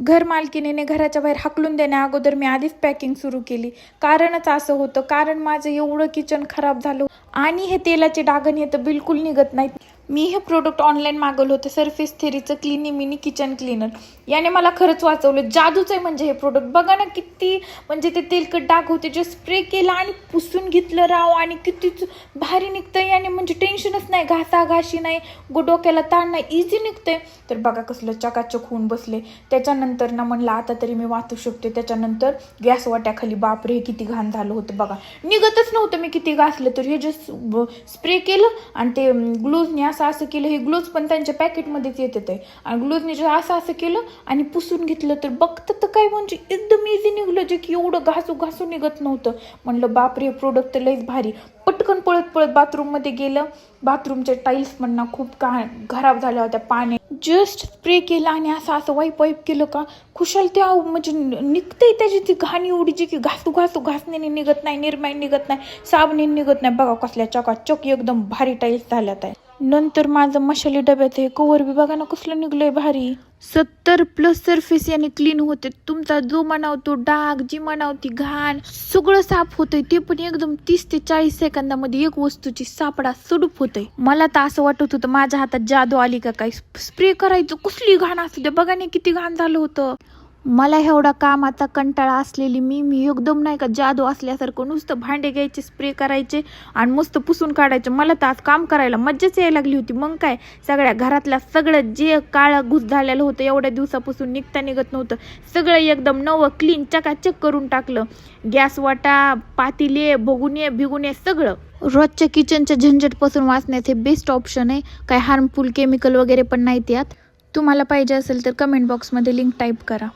घर मालकिनीने घराच्या बाहेर हाकलून देण्या अगोदर मी आधीच पॅकिंग सुरू केली. कारणच असं होतं. कारण माझं एवढं किचन खराब झालं आणि हे तेलाचे डागण हे तर बिलकुल निघत नाहीत. मी हे प्रोडक्ट ऑनलाईन मागवलं होतं सर्फेस थेरीचं क्लिनी मिनी किचन क्लीनर याने मला खरंच वाचवलं. जादूचं आहे म्हणजे हे प्रोडक्ट बघा ना किती म्हणजे ते तेलकट डाग होते जे स्प्रे केला आणि पुसून घेतलं राव आणि कितीच भारी निघतं याने म्हणजे टेन्शनच नाही घासाघाशी नाही गो डोक्याला ताण नाही इझी निघतंय. तर बघा कसलं चकाचक होऊन बसले. त्याच्यानंतर ना म्हणलं आता तरी मी वाचू शकते. त्याच्यानंतर गॅस वाट्याखाली बापरे हे किती घाण झालं होतं बघा. निघतच नव्हतं मी किती घासलं तर. हे जे स्प्रे केलं आणि ते ग्लोजने असं असं केलं हे ग्लोज पण त्यांच्या पॅकेटमध्येच येत आहे आणि ग्लोजने जे असं असं केलं आणि पुसून घेतलं तर बघतं तर काय म्हणजे एकदम इझी निघलं जे की एवढं घासू घासू निघत नव्हतं. म्हणलं बापरे हे प्रोडक्ट तर लईच भारी. पटकन पळत पळत बाथरूममध्ये गेलं. बाथरूमच्या टाईल्स पण ना खूप का खराब झाल्या होत्या पाणी. जस्ट स्प्रे केला आणि असं असं वाईप वाईप केलं का खुशाल त्या म्हणजे निघतंय त्याची ती घाण एवढी जी की घासू घासू घासण्याने निघत नाही निर्माण निघत नाही साबणीने निघत नाही. बघा कसल्या चकाचक एकदम भारी टाईल्स झाल्यात आहे. नंतर माझं मशाली डब्यात हे कवर बी बघा ना कसलं निघलंय भारी. सत्तर प्लस सरफेस याने क्लीन होते. तुमचा जो म्हणाव तो डाग जी म्हणाव ती घाण सगळं साफ होतंय. ते पण एकदम तीस ते चाळीस सेकंदामध्ये एक वस्तूची सापडा सडूप होतंय. मला तर असं वाटत होतं माझ्या हातात जादू आली का काय? स्प्रे करायचं कसली घाण असू द्या. बघा नाही किती घाण झालं होतं. मला एवढा आता कंटाळा असलेली मी मी एकदम नाही का जादू असल्यासारखं नुसतं भांडे घ्यायचे स्प्रे करायचे आणि मस्त पुसून काढायचे. मला तर आज काम करायला मज्जाच यायला लागली होती. मग काय? सगळ्या घरातल्या सगळं जे काळं घुस झालेलं होतं एवढ्या दिवसापासून निघता निघत नव्हतं. सगळं एकदम नवं क्लीन चकाचक करून टाकलं. गॅस वाटा पातीले भोगुने भिगुने सगळं. रोजच्या किचनच्या झंझटपासून वाचण्यात हे बेस्ट ऑप्शन आहे. काय हार्मफुल केमिकल वगैरे पण नाहीत यात. तुम्हाला पाहिजे असेल तर कमेंट बॉक्समध्ये लिंक टाईप करा.